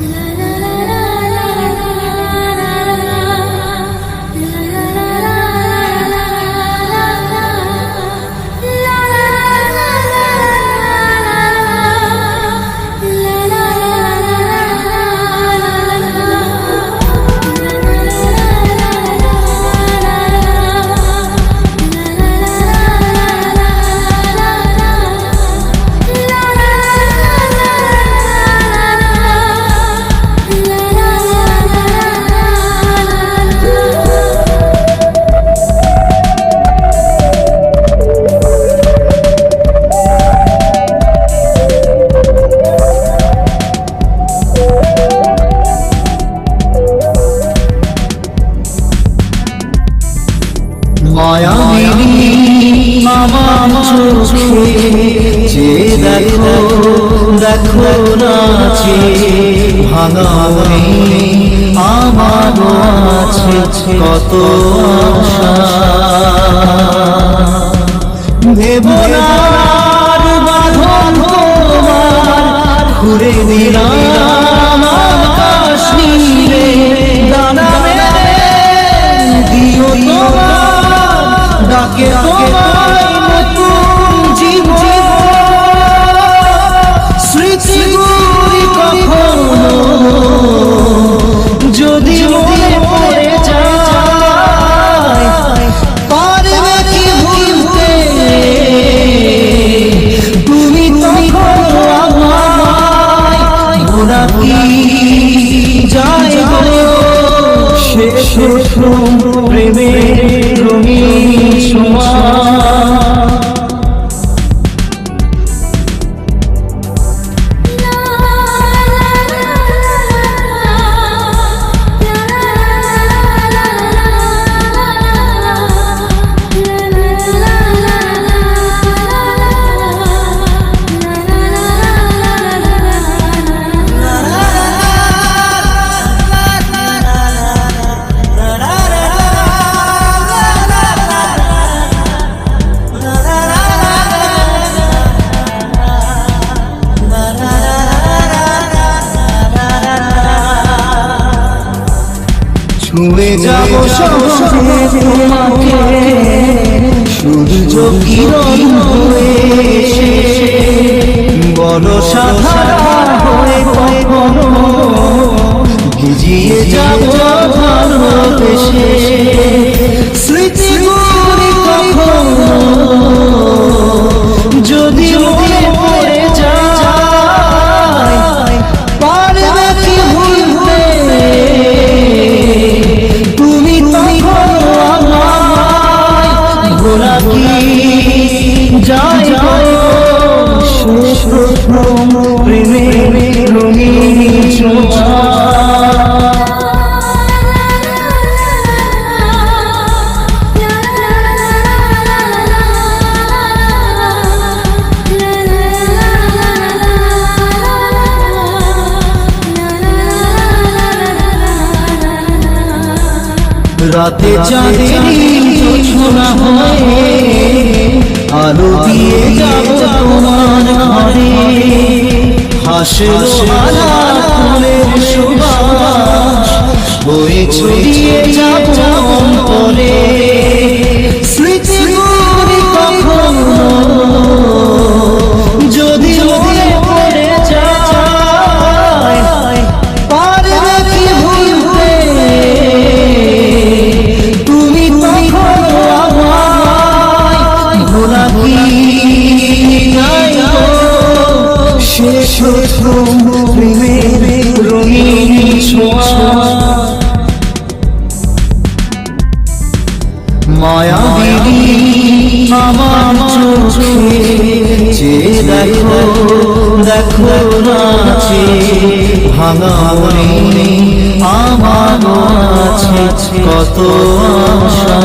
love. কত আশা। ভেবনার বাঁধন তোমার ঘুরে দিলাম আকাশ নীলে। দানা দিও তোমার ডাকে কখনো বড় সাধারণ হয়ে কখনো যাব ভালোবেসে প্রেমের রঙিন ছোঁয়া রাতে চাঁদেরি জোছনা হয়ে আলো দিয়ে হাসলো আলা ফুলের সুবাস ওই ছড়িয়ে প্রেমের রঙিন ছোঁয়া মায়াবিনী আমার চোখে যে দেখো দেখো নাচে ভাঙা মনে কত আশা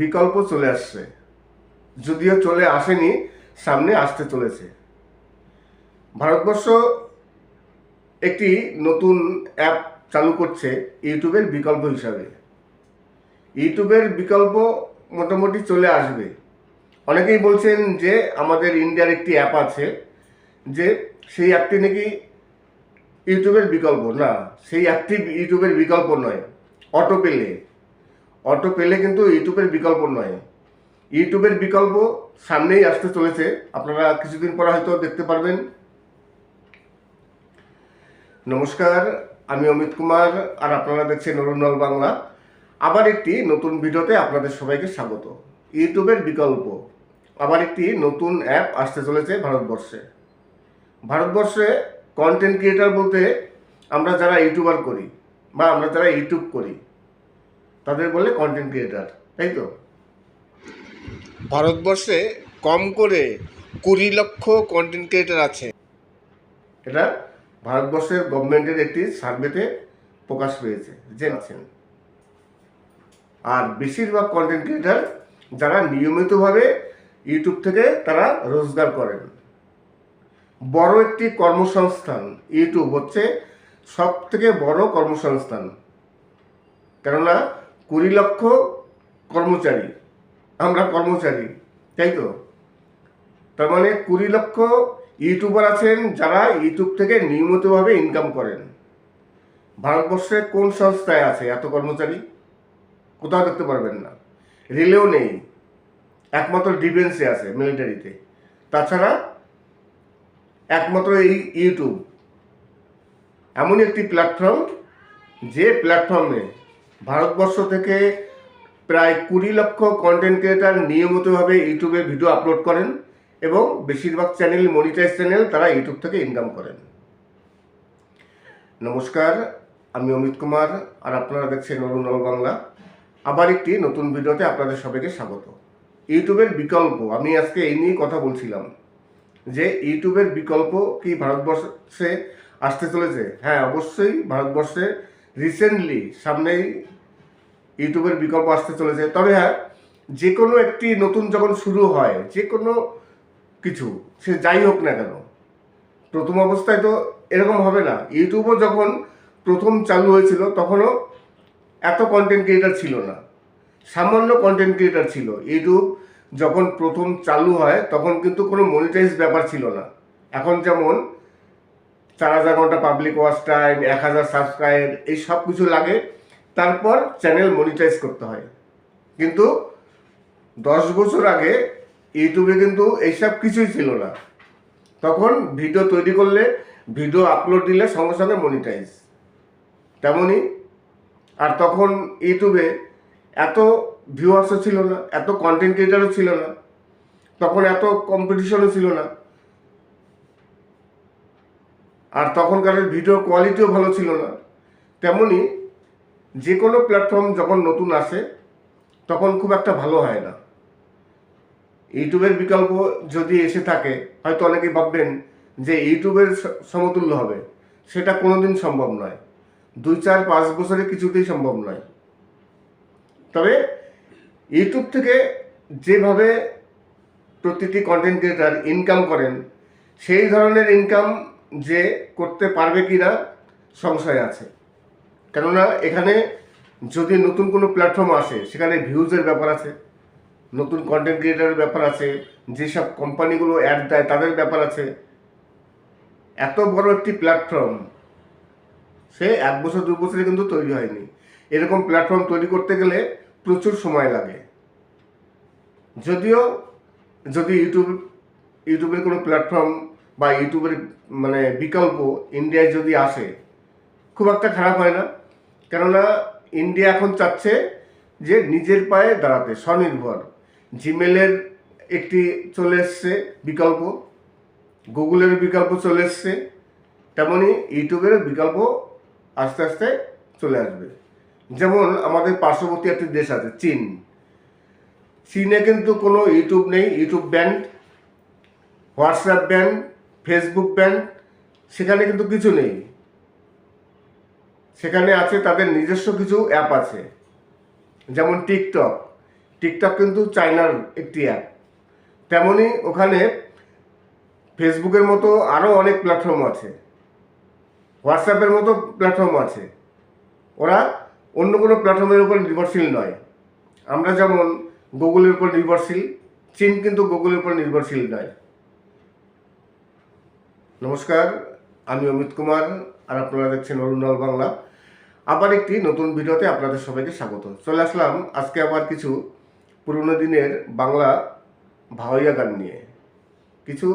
বিকল্প চলে আসছে। যদিও চলে আসেনি, সামনে আসতে চলেছে। ভারতবর্ষ একটি নতুন অ্যাপ চালু করছে ইউটিউবের বিকল্প হিসাবে। ইউটিউবের বিকল্প মোটামুটি চলে আসবে। অনেকেই বলছেন যে আমাদের ইন্ডিয়ার একটি অ্যাপ আছে যে সেই অ্যাপটি নাকি ইউটিউবের বিকল্প। না, সেই অ্যাপটি ইউটিউবের বিকল্প নয় অটো পেলে অটো পেলে কিন্তু ইউটিউবের বিকল্প নয়। ইউটিউবের বিকল্প সামনেই আসতে চলেছে। আপনারা কিছুদিন পর হয়তো দেখতে পারবেন। নমস্কার, আমি অমিত কুমার, আর আপনারা দেখছেন অরুণাল বাংলা। আবার একটি নতুন ভিডিওতে আপনাদের সবাইকে স্বাগত। ইউটিউবের বিকল্প। আবার একটি নতুন অ্যাপ আসতে চলেছে ভারতবর্ষে। ভারতবর্ষে কন্টেন্ট ক্রিয়েটার বলতে আমরা যারা ইউটিউবার করি বা আমরা যারা ইউটিউব করি তাদের বলে কন্টেন্ট ক্রিয়েটার তাই তো? ভারতবর্ষে কম করে কুড়ি লক্ষ কন্টেন্ট ক্রিয়েটার আছে। এটা ভারতবর্ষের গভর্নমেন্টের একটি সার্ভেতে প্রকাশ পেয়েছে জেনেছেন। আর বেশিরভাগ কন্টেন্ট ক্রিয়েটার যারা নিয়মিতভাবে ইউটিউব থেকে তারা রোজগার করেন। বড় একটি কর্মসংস্থান ইউটিউব হচ্ছে সব থেকে বড় কর্মসংস্থান। কেননা কুড়ি লক্ষ কর্মচারী। আমরা কর্মচারী, তাই তো? তার মানে কুড়ি লক্ষ ইউটিউবার আছেন যারা ইউটিউব থেকে নিয়মিতভাবে ইনকাম করেন। ভারতবর্ষে কোন সংস্থায় আছে এত কর্মচারী? কোথাও দেখতে পারবেন না। রেলেও নেই। একমাত্র ডিফেন্সে আছে মিলিটারিতে তাছাড়া একমাত্র এই ইউটিউব। এমন একটি প্ল্যাটফর্ম যে প্ল্যাটফর্মে ভারতবর্ষ থেকে প্রায় কুড়ি লক্ষ কন্টেন্ট ক্রিয়েটার নিয়মিতভাবে ইউটিউবে ভিডিও আপলোড করেন এবং বেশিরভাগ চ্যানেল মনিটাইজ চ্যানেল তারা ইউটিউব থেকে ইনকাম করেন। নমস্কার, আমি অমিত কুমার আর আপনারা দেখছেন অরুণাল বাংলা। আবার একটি নতুন ভিডিওতে আপনাদের সবাইকে স্বাগত। ইউটিউবের বিকল্প, আমি আজকে এই নিয়ে কথা বলছিলাম যে ইউটিউবের বিকল্প কি ভারতবর্ষে আসতে চলেছে? হ্যাঁ অবশ্যই ভারতবর্ষে রিসেন্টলি সামনেই ইউটিউবের বিকল্প আসতে চলেছে। তবে হ্যাঁ যে কোনো একটি নতুন যখন শুরু হয় যে কোনো কিছু, সে যাই হোক না কেন, প্রথম অবস্থায় তো এরকম হবে না। ইউটিউবও যখন প্রথম চালু হয়েছিল, তখনও এত কন্টেন্ট ক্রিয়েটার ছিল না। সামান্য কন্টেন্ট ক্রিয়েটার ছিল। ইউটিউব যখন প্রথম চালু হয়, তখন কিন্তু কোনো মনিটাইজ ব্যাপার ছিল না। এখন যেমন চার হাজার ঘণ্টা পাবলিক ওয়াচ টাইম এক হাজার সাবস্ক্রাইব এই সব কিছু লাগে। তারপর চ্যানেল মনিটাইজ করতে হয়। কিন্তু দশ বছর আগে ইউটিউবে কিন্তু এইসব কিছুই ছিল না। তখন ভিডিও তৈরি করলে, ভিডিও আপলোড দিলে সঙ্গে সঙ্গে মনিটাইজ তেমনই আর তখন ইউটিউবে এত ভিউয়ার্সও ছিল না, এত কন্টেন্ট ক্রিয়েটারও ছিল না, তখন এত কম্পিটিশনও ছিল না। আর তখনকার ভিডিও কোয়ালিটিও ভালো ছিল না। তেমনি যে কোনো প্ল্যাটফর্ম যখন নতুন আসে, তখন খুব একটা ভালো হয় না। ইউটিউবের বিকল্প যদি এসে থাকে, হয়তো অনেকে ভাববেন যে ইউটিউবের সমতুল্য হবে। সেটা কোনোদিন সম্ভব নয়। দুই, চার, পাঁচ বছরে কিছুতেই সম্ভব নয়। তবে ইউটিউব থেকে যেভাবে প্রতিটি কন্টেন্ট ক্রিয়েটার ইনকাম করেন, সেই ধরনের ইনকাম যে করতে পারবে কি না সংশয় আছে। কেননা এখানে যদি নতুন কোনো প্ল্যাটফর্ম আসে, সেখানে ভিউজের ব্যাপার আছে, নতুন কন্টেন্ট ক্রিয়েটারের ব্যাপার আছে, যেসব কোম্পানিগুলো অ্যাড দেয় তাদের ব্যাপার আছে। এত বড় একটি প্ল্যাটফর্ম সে এক বছর, দু বছরে কিন্তু তৈরি হয়নি। এরকম প্ল্যাটফর্ম তৈরি করতে গেলে প্রচুর সময় লাগে। যদিও, যদি ইউটিউব ইউটিউবের কোনো প্ল্যাটফর্ম বা ইউটিউবের মানে বিকল্প ইন্ডিয়ায় যদি আসে, খুব একটা খারাপ হয় না। কেননা ইন্ডিয়া এখন চাচ্ছে যে নিজের পায়ে দাঁড়াতে, স্বনির্ভর। জিমেলের একটি চলে এসছে বিকল্প গুগলের বিকল্প চলে এসছে, তেমনি ইউটিউবের বিকল্প আস্তে আস্তে চলে আসবে। যেমন আমাদের পার্শ্ববর্তী একটি দেশ আছে, চীন। চীনে কিন্তু কোনো ইউটিউব নেই YouTube banned WhatsApp banned Facebook banned সেখানে কিন্তু কিছু নেই। সেখানে আছে তাদের নিজস্ব কিছু অ্যাপ আছে। যেমন টিকটক টিকটক কিন্তু চায়নার একটি অ্যাপ তেমনি ওখানে ফেসবুকের মতো আরও অনেক প্ল্যাটফর্ম আছে। হোয়াটসঅ্যাপের মতো প্ল্যাটফর্ম আছে। ওরা অন্য কোনো প্ল্যাটফর্মের উপর নির্ভরশীল নয়। আমরা যেমন গুগলের উপর নির্ভরশীল, চীন কিন্তু গুগলের উপর নির্ভরশীল নয়। নমস্কার, আমি অমিত কুমার। আর আপনারা দেখছেন অরুণাল বাংলা। আবার একটি নতুন ভিডিওতে আপনাদের সবাইকে স্বাগত। চলে আসলাম আজকে আবার কিছু পুরনো দিনের বাংলা ভাওয়াইয়া গান নিয়ে। কিছু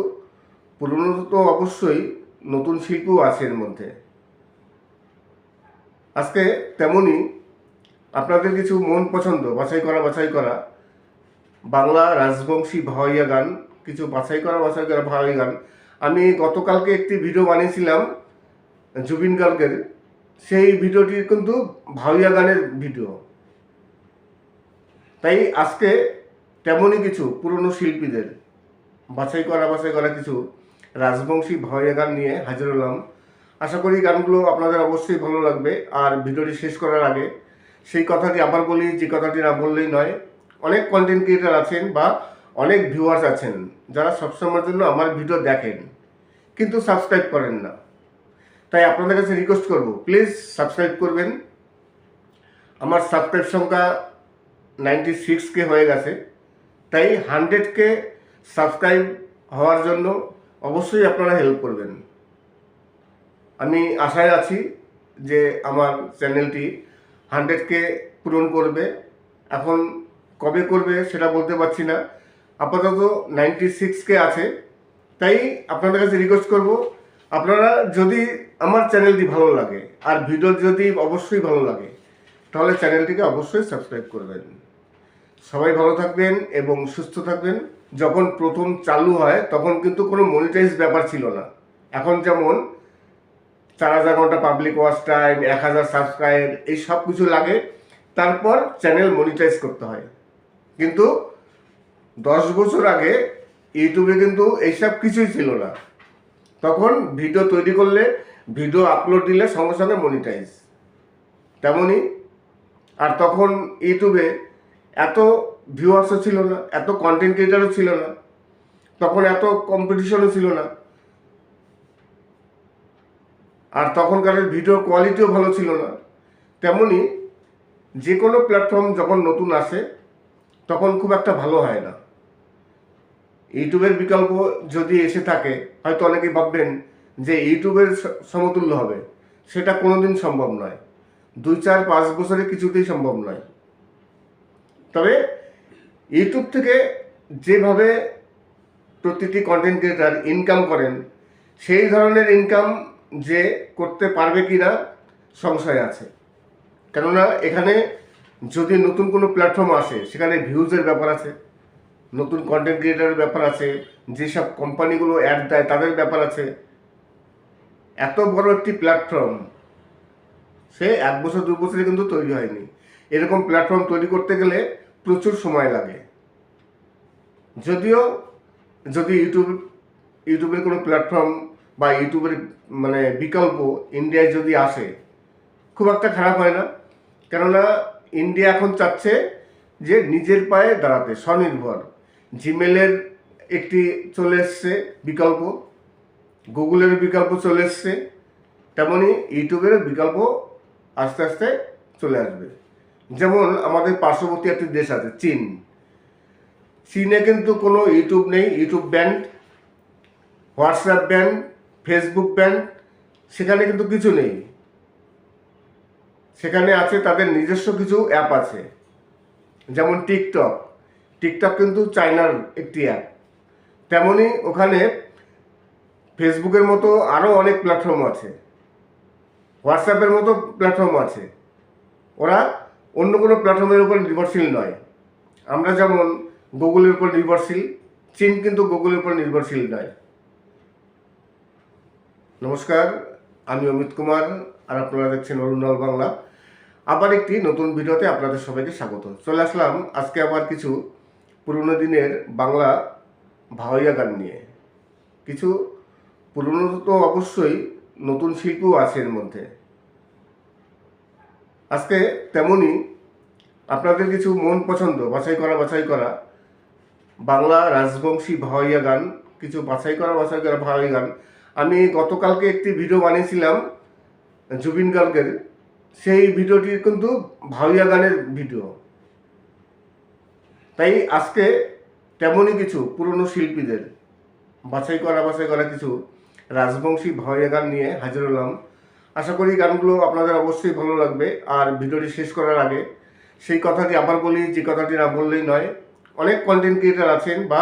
পুরনো তো অবশ্যই নতুন শিল্পও আছে এর মধ্যে। আজকে তেমনই আপনাদের কিছু মন পছন্দ, বাছাই করা বাছাই করা বাংলা রাজবংশী ভাওয়াইয়া গান, কিছু বাছাই করা বাছাই করা ভাওয়াইয়া গান। আমি গতকালকে একটি ভিডিও বানিয়েছিলাম জুবিন গার্গের, সেই ভিডিওটি কিন্তু ভাওয়াইয়া গানের ভিডিও। তাই আজকে তেমনই কিছু পুরনো শিল্পীদের, বাছাই করা বাছাই করা কিছু রাজবংশী ভাওয়াইয়া গান নিয়ে হাজির হলাম। আশা করি গানগুলো আপনাদের অবশ্যই ভালো লাগবে। আর ভিডিওটি শেষ করার আগে সেই কথাটি আবার বলি, যে কথাটি না বললেই নয়, অনেক কন্টেন্ট ক্রিয়েটার আছেন বা অনেক ভিউয়ার্স আছেন, যারা সবসময়ের জন্য আমার ভিডিও দেখেন, কিন্তু সাবস্ক্রাইব করেন না। তাই আপনাদের কাছে রিকোয়েস্ট করব প্লিজ সাবস্ক্রাইব করবেন। আমার সাবস্ক্রাইব সংখ্যা নাইনটি সিক্সকে হয়ে গেছে। তাই হান্ড্রেডকে সাবস্ক্রাইব হওয়ার জন্য অবশ্যই আপনারা হেল্প করবেন। আমি আশায় আছি যে আমার চ্যানেলটি হান্ড্রেডকে পূরণ করবে। এখন কবে করবে সেটা বলতে পারছি না। আপাতত নাইনটি সিক্সকে আছে। তাই আপনাদের কাছে রিকোয়েস্ট করব, আপনারা যদি আমার চ্যানেলটি ভালো লাগে আর ভিডিও যদি অবশ্যই ভালো লাগে, তাহলে চ্যানেলটিকে অবশ্যই সাবস্ক্রাইব করবেন। সবাই ভালো থাকবেন এবং সুস্থ থাকবেন। যখন প্রথম চালু হয়, তখন কিন্তু কোনো মনিটাইজ ব্যাপার ছিল না। এখন যেমন চার হাজার ঘণ্টা পাবলিক ওয়াচ টাইম এক হাজার সাবস্ক্রাইব এই সব কিছু লাগে। তারপর চ্যানেল মনিটাইজ করতে হয়। কিন্তু দশ বছর আগে ইউটিউবে কিন্তু এইসব কিছুই ছিল না। তখন ভিডিও তৈরি করলে ভিডিও আপলোড দিলে সঙ্গে সঙ্গে মনিটাইজ তেমনই, আর তখন ইউটিউবে এত ভিউয়ার্সও ছিল না, এত কন্টেন্ট ক্রিয়েটারও ছিল না, তখন এত কম্পিটিশনও ছিল না। আর তখনকার ভিডিও কোয়ালিটিও ভালো ছিল না। তেমনি যে কোনো প্ল্যাটফর্ম যখন নতুন আসে, তখন খুব একটা ভালো হয় না। ইউটিউবের বিকল্প যদি এসে থাকে, হয়তো অনেকেই ভাববেন যে ইউটিউবের সমতুল্য হবে, সেটা কোনোদিন সম্ভব নয়। দুই, চার, পাঁচ বছরে কিছুতেই সম্ভব নয়। তবে ইউটিউব থেকে যেভাবে প্রতিটি কন্টেন্ট ক্রিয়েটার ইনকাম করেন, সেই ধরনের ইনকাম যে করতে পারবে কি না সংশয় আছে। কেননা এখানে যদি নতুন কোনো প্ল্যাটফর্ম আসে, সেখানে ভিউজের ব্যাপার আছে, নতুন কন্টেন্ট ক্রিয়েটারের ব্যাপার আছে, যেসব কোম্পানিগুলো অ্যাড দেয় তাদের ব্যাপার আছে এত বড় একটি প্ল্যাটফর্ম সে এক বছর, দু বছরে কিন্তু তৈরি হয়নি। এরকম প্ল্যাটফর্ম তৈরি করতে গেলে প্রচুর সময় লাগে। যদিও, যদি ইউটিউব ইউটিউবের কোনো প্ল্যাটফর্ম বা ইউটিউবের মানে বিকল্প ইন্ডিয়ায় যদি আসে, খুব একটা খারাপ হয় না। কেননা ইন্ডিয়া এখন চাচ্ছে যে নিজের পায়ে দাঁড়াতে, স্বনির্ভর। জিমেলের একটি চলে এসছে বিকল্প। গুগলের বিকল্প চলে এসছে। তেমনই ইউটিউবের বিকল্প আস্তে আস্তে চলে আসবে। যেমন আমাদের পার্শ্ববর্তী একটি দেশ আছে, চীন। চীনে কিন্তু কোনো ইউটিউব নেই, YouTube banned, WhatsApp banned, Facebook banned, সেখানে কিন্তু কিছু নেই। সেখানে আছে তাদের নিজস্ব কিছু অ্যাপ আছে, যেমন টিকটক। টিকটক কিন্তু চায়নার একটি অ্যাপ। তেমনি ওখানে ফেসবুকের মতো আরও অনেক প্ল্যাটফর্ম আছে। হোয়াটসঅ্যাপের মতো প্ল্যাটফর্ম আছে। ওরা অন্য কোনো প্ল্যাটফর্মের উপর নির্ভরশীল নয়। আমরা যেমন গুগলের উপর নির্ভরশীল চীন কিন্তু গুগলের উপর নির্ভরশীল নয়। নমস্কার, আমি অমিত কুমার, আর আপনারা দেখছেন অরুণাল বাংলা। আবার একটি নতুন ভিডিওতে আপনাদের সবাইকে স্বাগত। চলে আসলাম আজকে আবার কিছু পুরনো দিনের বাংলা ভাওয়াইয়া গান নিয়ে। কিছু পুরনো তো অবশ্যই নতুন শিল্পও আছে এর মধ্যে। আজকে তেমনই আপনাদের কিছু মন পছন্দ, বাছাই করা বাছাই করা, বাংলা রাজবংশী ভাওয়াইয়া গান, কিছু বাছাই করা বাছাই করা ভাওয়াই গান। আমি গতকালকে একটি ভিডিও বানিয়েছিলাম, জুবিন গার্গের। সেই ভিডিওটি কিন্তু ভাওয়াইয়া গানের ভিডিও। তাই আজকে তেমনই কিছু পুরনো শিল্পীদের বাছাই করা বাছাই করা কিছু রাজবংশী ভয়ে গান নিয়ে হাজির হলাম। আশা করি গানগুলো আপনাদের অবশ্যই ভালো লাগবে। আর ভিডিওটি শেষ করার আগে সেই কথাটি আবার বলি, যে কথাটি না বললেই নয়, অনেক কন্টেন্ট ক্রিয়েটার আছেন বা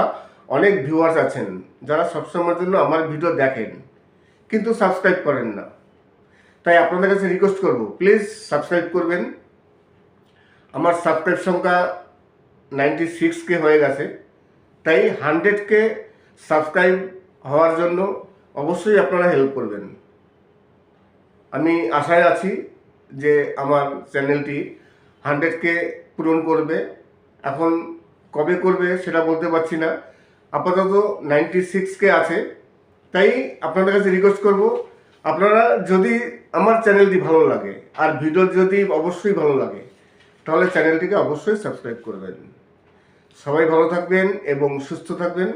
অনেক ভিউয়ার্স আছেন যারা সবসময়ের জন্য আমার ভিডিও দেখেন, কিন্তু সাবস্ক্রাইব করেন না। তাই আপনাদের কাছে রিকোয়েস্ট করব প্লিজ সাবস্ক্রাইব করবেন। আমার সাবস্ক্রাইব সংখ্যা নাইনটি সিক্সকে হয়ে গেছে। তাই হান্ড্রেডকে সাবস্ক্রাইব হওয়ার জন্য অবশ্যই আপনারা হেল্প করবেন। আমি আশায় আছি যে আমার চ্যানেলটি হান্ড্রেডকে পূরণ করবে। এখন কবে করবে সেটা বলতে পারছি না। আপাতত নাইনটি সিক্সকে আছে। তাই আপনাদের কাছে রিকোয়েস্ট করব, আপনারা যদি আমার চ্যানেলটি ভালো লাগে, আর ভিডিও যদি অবশ্যই ভালো লাগে, তাহলে চ্যানেলটিকে অবশ্যই সাবস্ক্রাইব করবেন। সবাই ভালো থাকবেন এবং সুস্থ থাকবেন।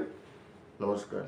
নমস্কার।